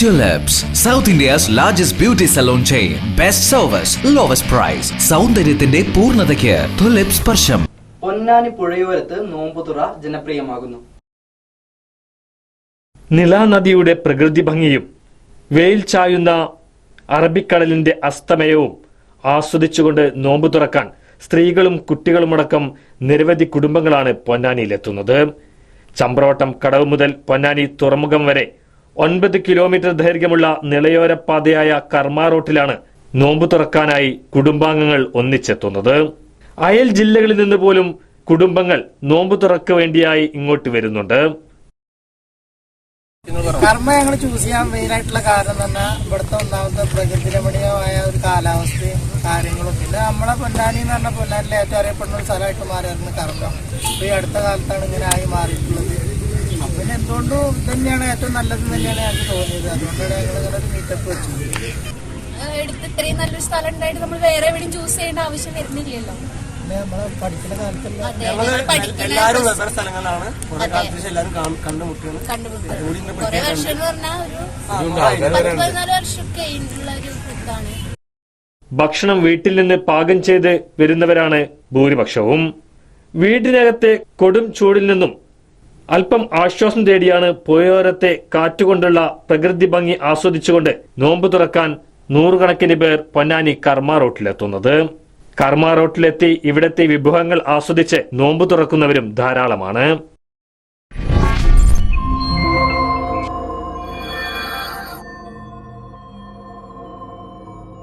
Tulips, south India's largest beauty salon chain. Best service, lowest price സൗന്ദര്യത്തിന്റെ പൂർണതയ്ക്ക് tulip സ്പർശം. പൊന്നാനി പുഴയോരത്ത് നോമ്പുതുറ ജനപ്രിയമാകുന്നു. നിലാനദിയുടെ പ്രകൃതി ഭംഗിയും വെയിൽ ചായുന്ന അറബിക്കടലിന്റെ അസ്തമയവും ആസ്വദിച്ചുകൊണ്ട് നോമ്പ് തുറക്കാൻ സ്ത്രീകളും കുട്ടികളുമടക്കം നിരവധി കുടുംബങ്ങളാണ് പൊന്നാനിയിലെത്തുന്നത്. ചമ്പ്രോട്ടം കടവ് മുതൽ പൊന്നാനി തുറമുഖം വരെ ഒൻപത് കിലോമീറ്റർ ദൈർഘ്യമുള്ള നിളയോര പാതയായ കർമ്മ റോട്ടിലാണ് നോമ്പ് തുറക്കാനായി കുടുംബാംഗങ്ങൾ ഒന്നിച്ചെത്തുന്നത്. അയൽ ജില്ലകളിൽ നിന്ന് പോലും കുടുംബങ്ങൾ നോമ്പ് തുറക്ക് വേണ്ടിയായി ഇങ്ങോട്ട് വരുന്നുണ്ട്. കർമ്മ ഞങ്ങൾ ചൂസ് ചെയ്യാൻ മെയിൻ ആയിട്ടുള്ള കാരണം തന്നെ ഇവിടുത്തെ ഒന്നാമത്തെ പ്രകൃതി രമണീയമായ ഒരു കാലാവസ്ഥയും കാര്യങ്ങളും പിന്നെ നമ്മളെ പൊന്നാനി എന്ന് പറഞ്ഞ പൊന്നാനിൽ ഏറ്റവും അറിയപ്പെടുന്ന ഒരു സ്ഥലമായിട്ട് മാറിയായിരുന്നു കർമ്മ. ഈ അടുത്ത കാലത്താണ് ഇങ്ങനെ ആയി മാറിയിട്ടുള്ളത്. എന്തുകൊണ്ടും തന്നെയാണ് ഏറ്റവും നല്ലത് തന്നെയാണ് ഞങ്ങൾക്ക് തോന്നിയത്. അതുകൊണ്ടാണ് ഞങ്ങൾ ഇങ്ങനെ ഒരു മീറ്റപ്പ് വെച്ചത് എടുത്ത് ഇത്രയും നല്ലൊരു സ്ഥലം ഉണ്ടായിട്ട് നമ്മൾ വേറെ എവിടെയും ചൂസ് ചെയ്യേണ്ട ആവശ്യം വരുന്നില്ലല്ലോ. പിന്നെ നമ്മളെ പഠിക്കുന്ന കാലത്തുള്ള അതെ ഞങ്ങൾ എല്ലാവരും വെവ്വേറെ സ്ഥലങ്ങളാണ് കുറെ കാലത്തിന് ശേഷം എല്ലാവരും കാണ- കണ്ടുമുട്ടുകയാണ്. കണ്ടുപിടിക്കുന്നത് കുറെ വർഷം എന്ന് പറഞ്ഞാൽ ഒരു പത്ത് പതിനാല് വർഷമൊക്കെ കഴിഞ്ഞിട്ടുള്ള ഒരു ഇതാണ്. ഭക്ഷണം വീട്ടിൽ നിന്ന് പാകം ചെയ്ത് വരുന്നവരാണ് ഭൂരിപക്ഷവും. വീടിനകത്തെ കൊടും ചൂടിൽ നിന്നും അല്പം ആശ്വാസം തേടിയാണ് പുഴയോരത്തെ കാറ്റുകൊണ്ടുള്ള പ്രകൃതി ഭംഗി ആസ്വദിച്ചുകൊണ്ട് നോമ്പ് തുറക്കാൻ നൂറുകണക്കിന് പേർ പൊന്നാനി കർമ്മ റോട്ടിലെത്തുന്നത്. കർമ്മ റോട്ടിലെത്തി ഇവിടത്തെ വിഭവങ്ങൾ ആസ്വദിച്ച് നോമ്പ് തുറക്കുന്നവരും ധാരാളമാണ്.